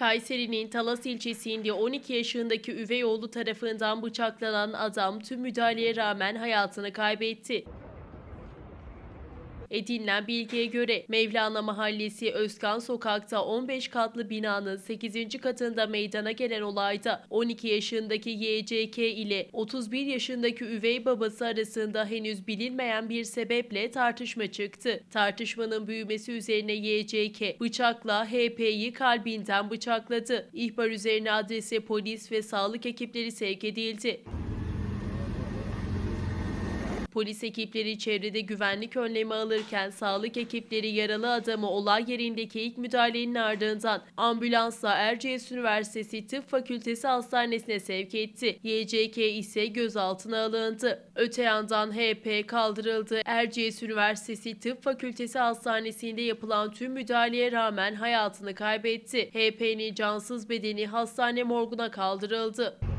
Kayseri'nin Talas ilçesinde 12 yaşındaki üvey oğlu tarafından bıçaklanan adam tüm müdahaleye rağmen hayatını kaybetti. Edinilen bilgiye göre Mevlana Mahallesi Özkan Sokak'ta 15 katlı binanın 8. katında meydana gelen olayda 12 yaşındaki YCK ile 31 yaşındaki üvey babası arasında henüz bilinmeyen bir sebeple tartışma çıktı. Tartışmanın büyümesi üzerine YCK bıçakla HP'yi kalbinden bıçakladı. İhbar üzerine adrese polis ve sağlık ekipleri sevk edildi. Polis ekipleri çevrede güvenlik önlemi alırken sağlık ekipleri yaralı adamı olay yerindeki ilk müdahalenin ardından ambulansla Erciyes Üniversitesi Tıp Fakültesi Hastanesi'ne sevk etti. YCK ise gözaltına alındı. Öte yandan HP kaldırıldı. Erciyes Üniversitesi Tıp Fakültesi Hastanesi'nde yapılan tüm müdahaleye rağmen hayatını kaybetti. HP'nin cansız bedeni hastane morguna kaldırıldı.